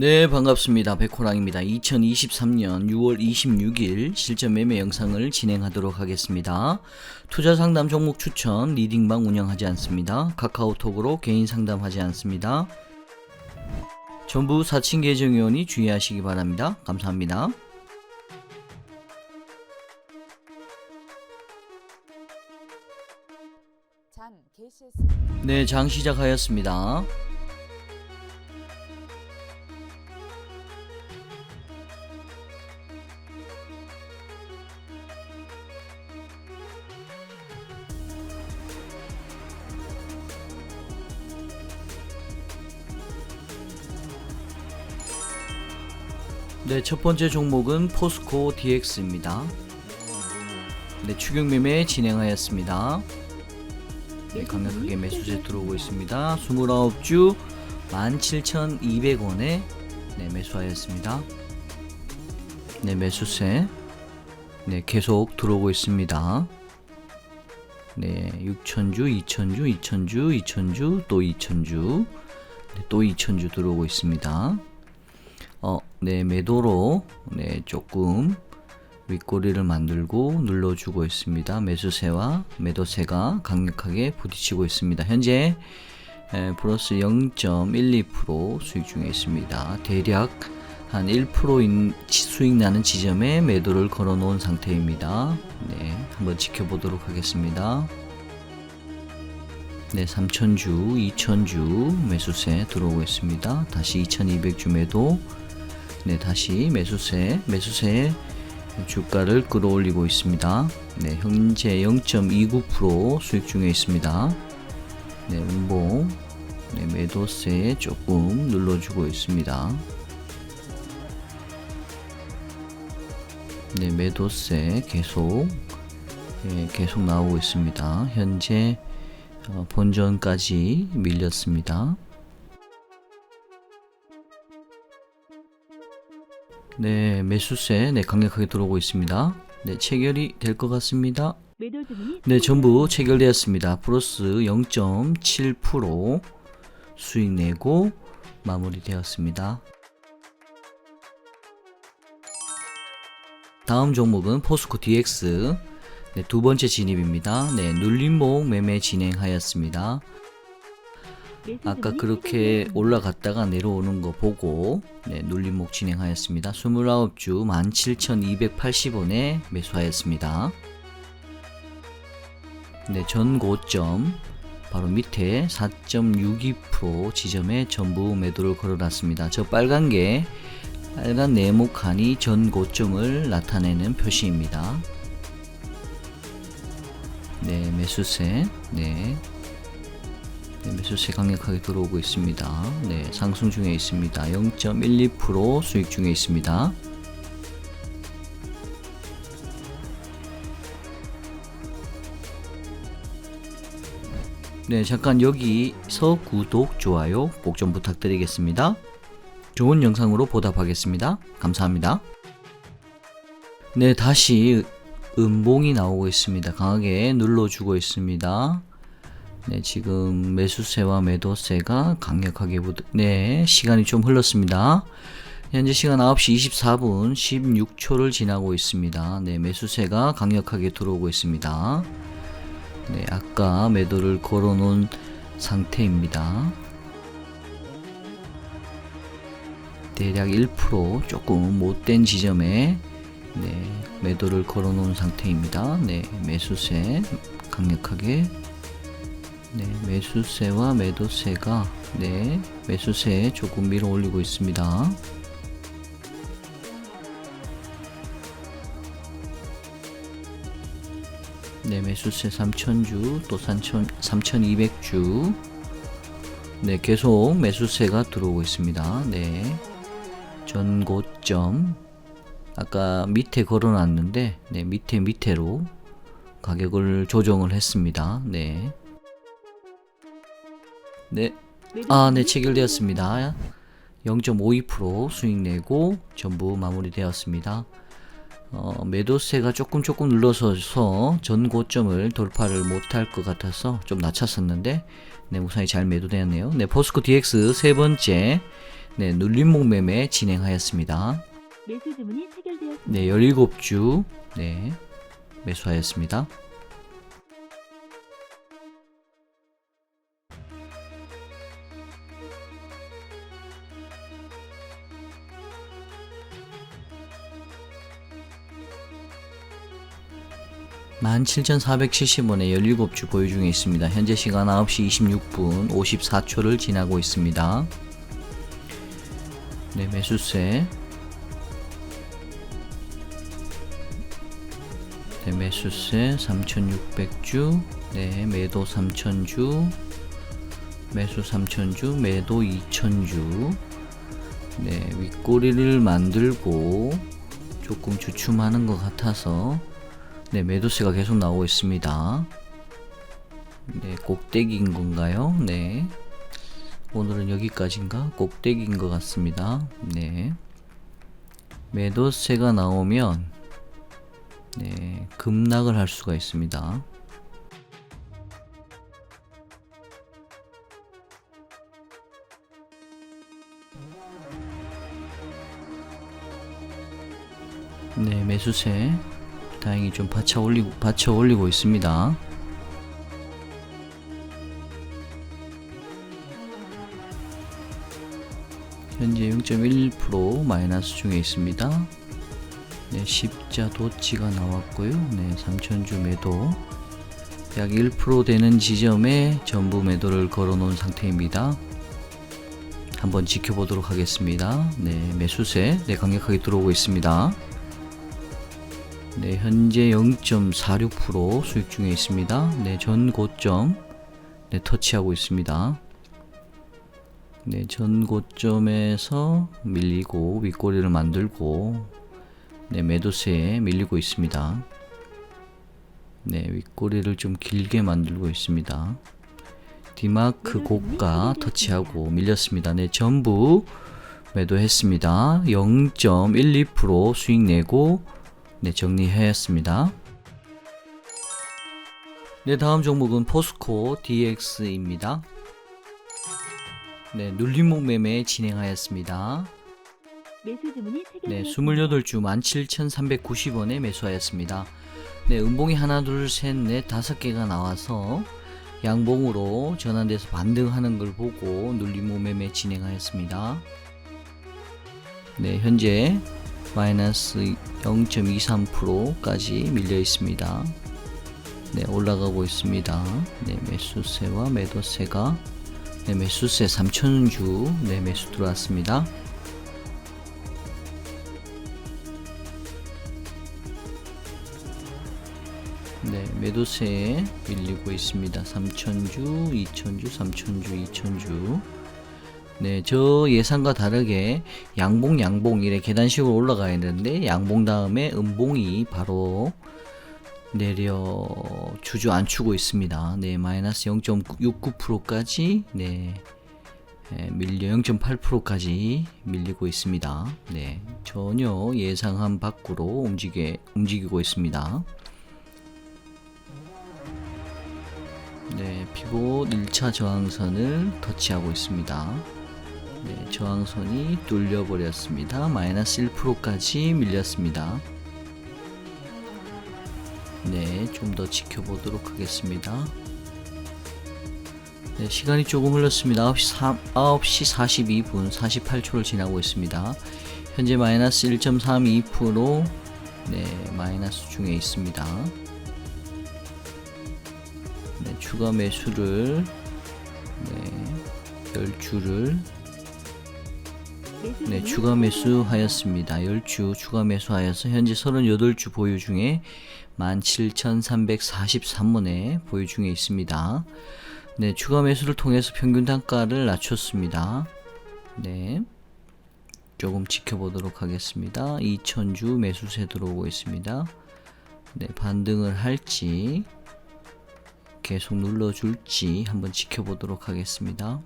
네 반갑습니다. 백호랑입니다. 2023년 6월 26일 실전 매매 영상을 진행하도록 하겠습니다. 투자 상담 종목 추천 리딩방 운영하지 않습니다. 카카오톡으로 개인 상담하지 않습니다. 전부 사칭 계정위원이 주의하시기 바랍니다. 감사합니다. 잔 개시했습니다. 네장 시작하였습니다 네, 첫 번째 종목은 포스코 DX입니다. 네, 추격 매매 진행하였습니다. 네, 강력하게 매수세 들어오고 있습니다. 29주 17,200원에 네, 매수하였습니다. 네, 매수세 네, 계속 들어오고 있습니다. 네, 6,000주, 2,000주, 2,000주, 2,000주, 또 2,000주, 네, 또 2,000주 들어오고 있습니다. 어, 네, 매도로 네, 조금 윗꼬리를 만들고 눌러주고 있습니다. 매수세와 매도세가 강력하게 부딪히고 있습니다. 현재 에, 플러스 0.12% 수익 중에 있습니다. 대략 한1% 수익 나는 지점에 매도를 걸어 놓은 상태입니다. 네, 한번 지켜보도록 하겠습니다. 네, 3,000주, 2,000주 매수세 들어오고 있습니다. 다시 2,200주 매도. 네, 다시 매수세, 매수세 주가를 끌어올리고 있습니다. 네, 현재 0.29% 수익 중에 있습니다. 네, 음봉, 네, 매도세에 조금 눌러주고 있습니다. 네, 매도세 계속 예, 계속 나오고 있습니다. 현재 어, 본전까지 밀렸습니다. 네, 매수세 네, 강력하게 들어오고 있습니다. 네, 체결이 될 것 같습니다. 네, 전부 체결되었습니다. 플러스 0.7% 수익 내고 마무리되었습니다. 다음 종목은 포스코 DX 네, 두 번째 진입입니다. 네, 눌림목 매매 진행하였습니다. 아까 그렇게. 올라갔다가 내려오는 거 보고 네, 눌림목 진행하였습니다. 29주 17,280원에 매수하였습니다. 네, 전 고점 바로 밑에 4.62% 지점에 전부 매도를 걸어놨습니다. 저 빨간 게 빨간 네모 칸이 전 고점을 나타내는 표시입니다. 네, 매수세. 네. 네, 매수세 강력하게 들어오고 있습니다. 네, 상승 중에 있습니다. 0.12% 수익 중에 있습니다. 네, 잠깐 여기서 구독, 좋아요 꼭 좀 부탁드리겠습니다. 좋은 영상으로 보답하겠습니다. 감사합니다. 네, 다시 음봉이 나오고 있습니다. 강하게 눌러주고 있습니다. 네, 지금 매수세와 매도세가 강력하게 부딪, 네, 시간이 좀 흘렀습니다. 현재 시간 9시 24분 16초를 지나고 있습니다. 네, 매수세가 강력하게 들어오고 있습니다. 네, 아까 매도를 걸어 놓은 상태입니다. 대략 1% 조금 못된 지점에 네, 매도를 걸어 놓은 상태입니다. 네, 매수세 강력하게 네, 매수세와 매도세가 네, 매수세 조금 밀어 올리고 있습니다. 네, 매수세 3,000주, 또 3,000, 3,200주. 네, 계속 매수세가 들어오고 있습니다. 네. 전 고점. 아까 밑에 걸어 놨는데, 네, 밑에 밑에로 가격을 조정을 했습니다. 네. 네. 아, 네, 체결되었습니다. 0.52% 수익 내고 전부 마무리되었습니다. 어, 매도세가 조금 조금 눌러서서 전 고점을 돌파를 못할 것 같아서 좀 낮췄었는데 네, 무사히 잘 매도되었네요. 네, 포스코 DX 세 번째 네, 눌림목 매매 진행하였습니다. 매수 주문이 체결되었습니다. 네, 17주 네, 매수하였습니다. 만 7,470원에 17주 보유 중에 있습니다. 현재 시간 9시 26분 54초를 지나고 있습니다. 네, 매수세 네, 매수세 3,600주, 네, 매도 3,000주, 매수 3,000주, 매도 2,000주, 네, 윗꼬리를 만들고 조금 주춤하는 것 같아서 네, 매도세가 계속 나오고 있습니다. 네, 꼭대기인 건가요? 네. 오늘은 여기까지인가? 꼭대기인 것 같습니다. 네. 매도세가 나오면 네, 급락을 할 수가 있습니다. 네, 매수세 다행히 좀 받쳐 올리고 받쳐 올리고 있습니다. 현재 0.1% 마이너스 중에 있습니다. 네, 십자 도치가 나왔고요. 네, 3천주 매도 약 1% 되는 지점에 전부 매도를 걸어 놓은 상태입니다. 한번 지켜보도록 하겠습니다. 네, 매수세 네, 강력하게 들어오고 있습니다. 네, 현재 0.46% 수익 중에 있습니다. 네, 전 고점 네, 터치하고 있습니다. 네, 전 고점에서 밀리고 윗꼬리를 만들고 네, 매도세에 밀리고 있습니다. 네, 윗꼬리를 좀 길게 만들고 있습니다. 디마크 고가 터치하고 밀렸습니다. 네, 전부 매도했습니다. 0.12% 수익 내고 네, 정리했습니다. 네, 다음 종목은 포스코 DX입니다. 네, 눌림목 매매 진행하였습니다. 네, 체결되었습니다. 28주 17,390원에 매수하였습니다. 네, 음봉이 하나, 둘, 셋, 넷, 다섯 개가 나와서 양봉으로 전환돼서 반등하는 걸 보고 눌림목 매매 진행하였습니다. 네, 현재 마이너스 0.23%까지 밀려 있습니다. 네, 올라가고 있습니다. 네, 매수세와 매도세가 네, 매수세 3,000주 네, 매수 들어왔습니다. 네, 매도세에 밀리고 있습니다. 3천주, 2천주, 3천주, 2천주. 네, 저 예상과 다르게 양봉, 양봉 이래 계단식으로 올라가야 되는데 양봉 다음에 음봉이 바로 내려 주저앉히고 있습니다. 네, 마이너스 0.69%까지 네, 예, 밀려 0.8%까지 밀리고 있습니다. 네, 전혀 예상한 밖으로 움직여 움직이고 있습니다. 네, 피봇 1차 저항선을 터치하고 있습니다. 네, 저항선이 뚫려버렸습니다. 마이너스 1%까지 밀렸습니다. 네, 좀 더 지켜보도록 하겠습니다. 네, 시간이 조금 흘렀습니다. 9시, 3, 9시 42분 48초를 지나고 있습니다. 현재 마이너스 1.32% 네, 마이너스 중에 있습니다. 네, 추가 매수를 네, 10주를 매수 네, 추가 매수하였습니다. 10주 추가 매수하여서 현재 38주 보유 중에 17,343원에 보유 중에 있습니다. 네, 추가 매수를 통해서 평균 단가를 낮췄습니다. 네. 조금 지켜보도록 하겠습니다. 2,000주 매수세 들어오고 있습니다. 네, 반등을 할지 계속 눌러줄지 한번 지켜보도록 하겠습니다.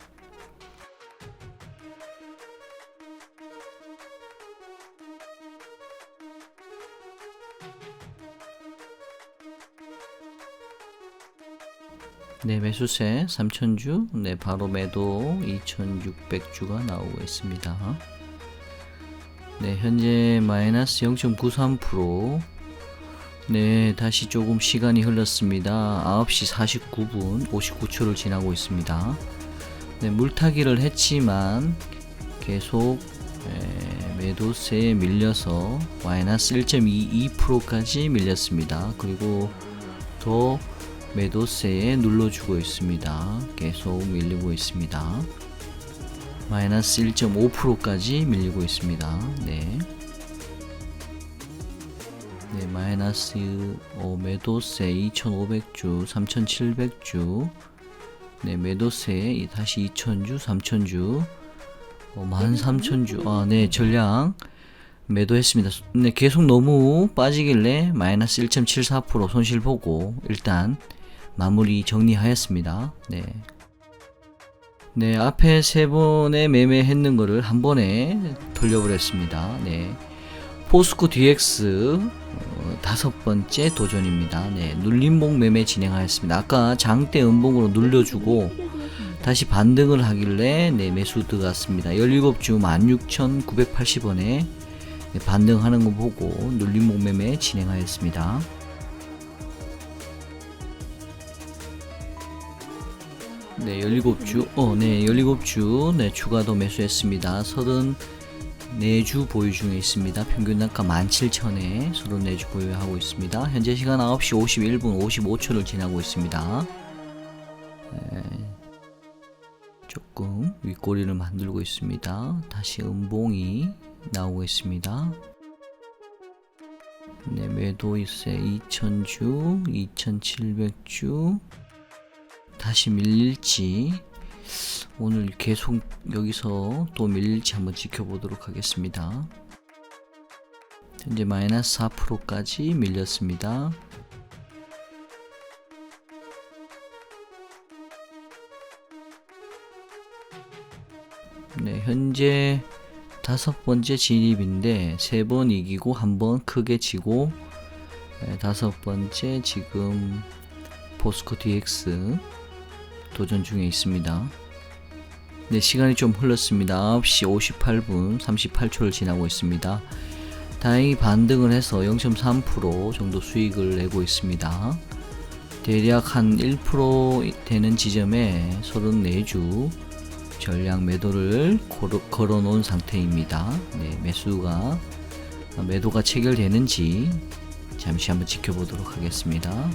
네, 매수세 3,000주. 네, 바로 매도 2,600주가 나오고 있습니다. 네, 현재 마이너스 0.93%. 네, 다시 조금 시간이 흘렀습니다. 9시 49분 59초를 지나고 있습니다. 네, 물타기를 했지만 계속 에, 매도세에 밀려서 마이너스 1.22%까지 밀렸습니다. 그리고 더 매도세에 눌러주고 있습니다. 계속 밀리고 있습니다. 마이너스 1.5%까지 밀리고 있습니다. 네. 네, 마이너스 어, 매도세 2,500주, 3,700주. 네, 매도세 다시 2,000주, 3,000주. 어, 13,000주. 아, 네, 전량 매도했습니다. 네, 계속 너무 빠지길래 마이너스 1.74% 손실 보고 일단 마무리 정리하였습니다. 네. 네, 앞에 세 번에 매매했는 거를 한 번에 돌려버렸습니다. 네. 포스코 DX 어, 다섯 번째 도전입니다. 네, 눌림목 매매 진행하였습니다. 아까 장대 음봉으로 눌려주고. 다시 반등을 하길래 네, 매수 들어갔습니다. 17주 16,980원에 네, 반등하는 거 보고 눌림목 매매 진행하였습니다. 네, 17주, 어, 네, 17주, 네, 추가도 매수했습니다. 34주 보유 중에 있습니다. 평균 단가 17,000에 34주 보유하고 있습니다. 현재 시간 9시 51분 55초를 지나고 있습니다. 네, 조금 윗꼬리를 만들고 있습니다. 다시 음봉이 나오고 있습니다. 네, 매도세 2,000주, 2,700주, 다시 밀릴지 오늘 계속 여기서 또 밀릴지 한번 지켜보도록 하겠습니다. 현재 마이너스 4%까지 밀렸습니다. 네, 현재 다섯 번째 진입인데 세 번 이기고 한 번 크게 지고 네, 다섯 번째 지금 포스코 DX 도전 중에 있습니다. 네, 시간이 좀 흘렀습니다. 9시 58분 38초를 지나고 있습니다. 다행히 반등을 해서 0.3% 정도 수익을 내고 있습니다. 대략 한 1% 되는 지점에 34주 전량 매도를 걸어 놓은 상태입니다. 네, 매수가 매도가 체결되는지 잠시 한번 지켜보도록 하겠습니다.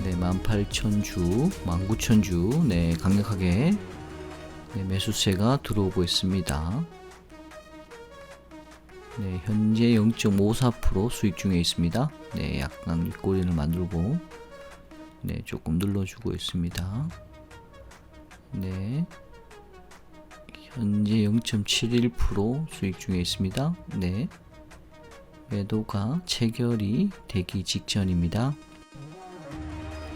네, 18,000주, 19,000주, 네, 강력하게 네, 매수세가 들어오고 있습니다. 네, 현재 0.54% 수익 중에 있습니다. 네, 약간 윗꼬리를 만들고, 네, 조금 눌러주고 있습니다. 네, 현재 0.71% 수익 중에 있습니다. 네, 매도가 체결이 되기 직전입니다.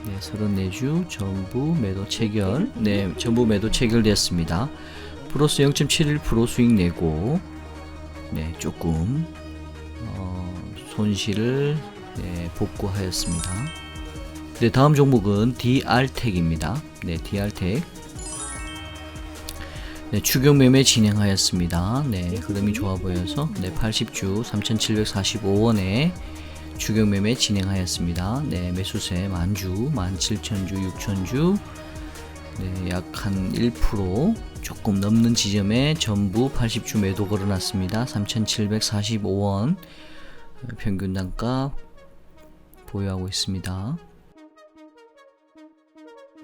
네, 34주 전부 매도 체결. 네, 전부 매도 체결되었습니다. 플러스 0.71% 수익 내고, 네, 조금 어, 손실을 네, 복구하였습니다. 네, 다음 종목은 DR텍입니다. 네, DR텍. 네, 추경 매매 진행하였습니다. 네, 흐름이 좋아 보여서 네, 80주 3,745원에 추경 매매 진행하였습니다. 네, 매수세 만주, 17,000주, 6,000주, 네, 약한 1% 조금 넘는 지점에 전부 80주 매도 걸어놨습니다. 3,745원 평균 단가 보유하고 있습니다.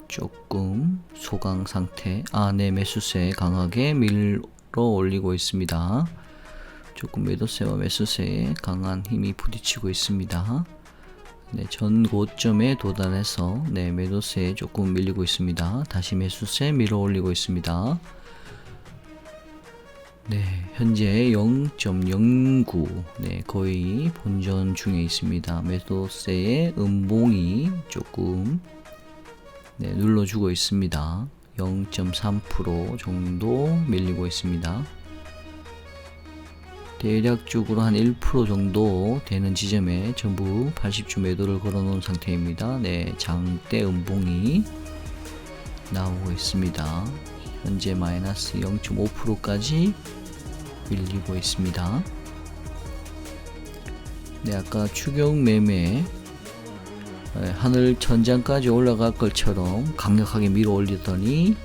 조금 소강 상태. 아, 네, 매수세 강하게 밀어 올리고 있습니다. 조금 매도세와 매수세에 강한 힘이 부딪히고 있습니다. 네, 전 고점에 도달해서 네, 매도세에 조금 밀리고 있습니다. 다시 매수세 밀어 올리고 있습니다. 네, 현재 0.09 네, 거의 본전 중에 있습니다. 매도세의 음봉이 조금 네, 눌러주고 있습니다. 0.3% 정도 밀리고 있습니다. 대략적으로 한 1% 정도 되는 지점에 전부 80주 매도를 걸어 놓은 상태입니다. 네, 장대 음봉이 나오고 있습니다. 현재 마이너스 0.5%까지 밀리고 있습니다. 네, 아까 추격 매매 네, 하늘 천장까지 올라갈 것처럼 강력하게 밀어 올리더니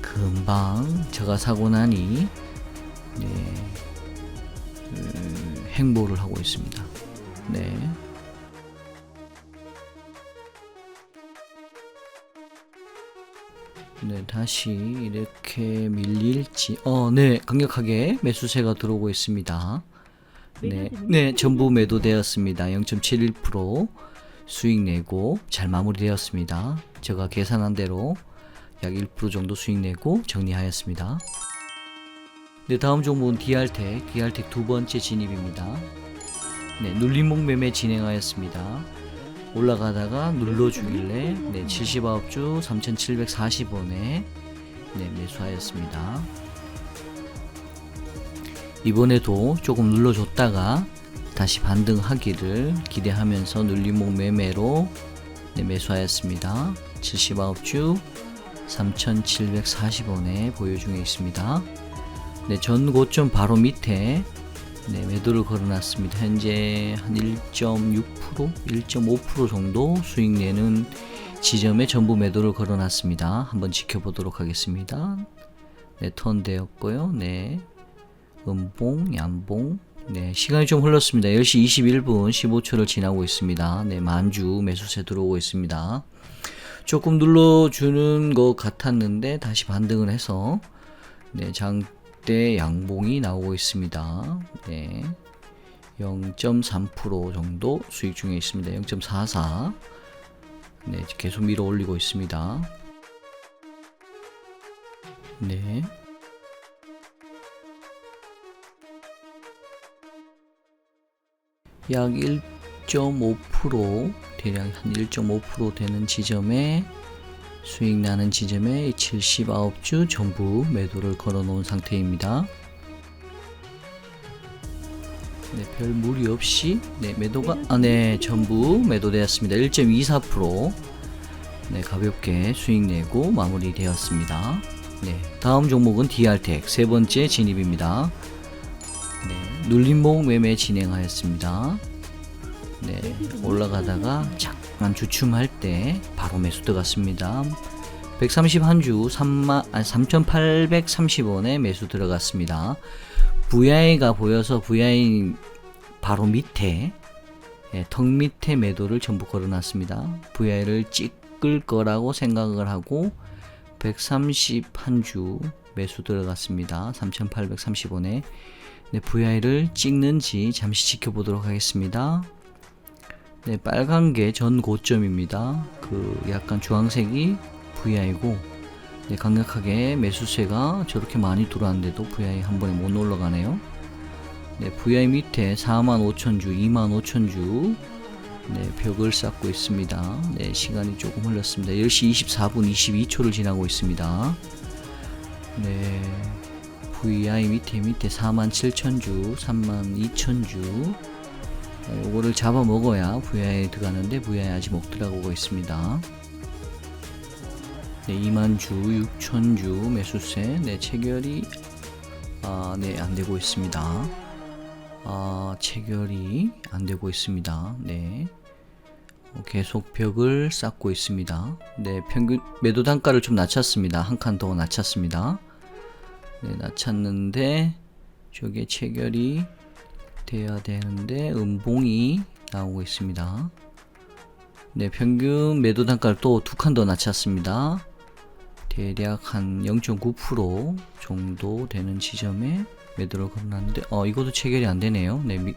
금방 제가 사고 나니 네, 음, 행보를 하고 있습니다. 네. 네, 다시 이렇게 밀릴지. 어, 네, 강력하게 매수세가 들어오고 있습니다. 네, 네, 전부 매도되었습니다. 0.71% 수익 내고 잘 마무리되었습니다. 제가 계산한 대로 약 1% 정도 수익 내고 정리하였습니다. 네, 다음 종목은 DR텍, DR텍 두 번째 진입입니다. 네, 눌림목 매매 진행하였습니다. 올라가다가 눌러주길래 네, 79주 3,740원에 네, 매수하였습니다. 이번에도 조금 눌러줬다가 다시 반등하기를 기대하면서 눌림목 매매로 네, 매수하였습니다. 79주 3,740원에 보유 중에 있습니다. 네, 전 고점 바로 밑에 네, 매도를 걸어놨습니다. 현재 한 1.6%, 1.5% 정도 수익 내는 지점에 전부 매도를 걸어놨습니다. 한번 지켜보도록 하겠습니다. 네, 턴 되었고요. 네, 음봉, 양봉. 네, 시간이 좀 흘렀습니다. 10시 21분 15초를 지나고 있습니다. 네, 만주 매수세 들어오고 있습니다. 조금 눌러주는 것 같았는데 다시 반등을 해서 네, 장 대 양봉이 나오고 있습니다. 네. 0.3% 정도 수익 중에 있습니다. 0.44. 네, 계속 밀어 올리고 있습니다. 네. 약 1.5% 대략 한 1.5% 되는 지점에 수익 나는 지점에 79주 전부 매도를 걸어 놓은 상태입니다. 네, 별 무리 없이 네, 매도가 아, 네, 전부 매도되었습니다. 1.24% 네, 가볍게 수익 내고 마무리되었습니다. 네, 다음 종목은 DR텍 세 번째 진입입니다. 네, 눌림목 매매 진행하였습니다. 네, 올라가다가 잠 깐 주춤할 때 바로 매수 들어갔습니다. 131주 3만, 아, 3,830원에 매수 들어갔습니다. VI가 보여서 VI 바로 밑에 예, 턱 밑에 매도를 전부 걸어놨습니다. VI를 찍을 거라고 생각을 하고 131주 매수 들어갔습니다. 3,830원에 네, VI를 찍는지 잠시 지켜보도록 하겠습니다. 네, 빨간 게 전 고점입니다. 그 약간 주황색이 VI고 네, 강력하게 매수세가 저렇게 많이 들어왔는데도 VI 한 번에 못 올라가네요. 네, VI 밑에 45,000주, 25,000주 네, 벽을 쌓고 있습니다. 네, 시간이 조금 흘렀습니다. 10시 24분 22초를 지나고 있습니다. 네, VI 밑에 밑에 47,000주, 32,000주 네, 요거를 잡아 먹어야 VI에 들어가는데 VI 아직 못 들어가고 있습니다. 네, 2만 주, 6천 주 매수세, 네, 체결이 아, 네, 안 되고 있습니다. 아, 체결이 안 되고 있습니다. 네. 어, 계속 벽을 쌓고 있습니다. 네, 평균 매도 단가를 좀 낮췄습니다. 한 칸 더 낮췄습니다. 네, 낮췄는데 저게 체결이 돼야 되는데 음봉이 나오고 있습니다. 네, 평균 매도 단가를 또 두 칸 더 낮췄습니다. 대략 한 0.9% 정도 되는 지점에 매도를 걸어놨는데 어 이것도 체결이 안 되네요. 네, 미,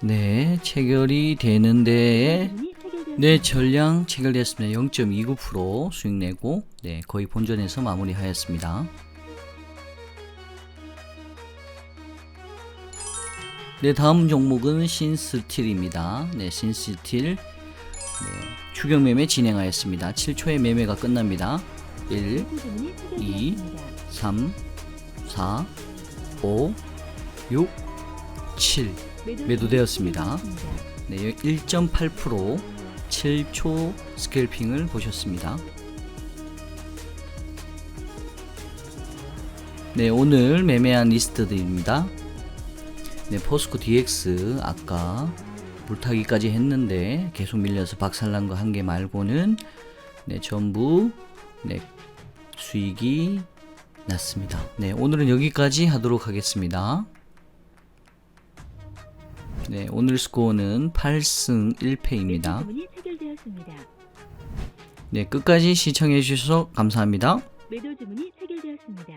네 체결이 되는데 체결되었습니다. 네 전량 체결됐습니다. 0.29% 수익 내고 네 거의 본전에서 마무리하였습니다. 네 다음 종목은 신스틸입니다. 네 신스틸 네, 추격 매매 진행하였습니다. 7초의 매매가 끝납니다. 1, 매수 주문이 이, 체결되었습니다. 3, 4, 5, 6, 7 매도 매도되었습니다. 네, 1.8% 7초 스캘핑을 보셨습니다. 네, 오늘 매매한 리스트들입니다. 네, 포스코 DX 아까 물타기까지 했는데 계속 밀려서 박살난 거 한 개 말고는 네, 전부 네, 수익이 났습니다. 네, 오늘은 여기까지 하도록 하겠습니다. 네, 오늘 스코어는 8승 1패입니다. 매수 주문이 체결되었습니다. 네, 끝까지 시청해 주셔서 감사합니다. 매도 주문이 체결되었습니다.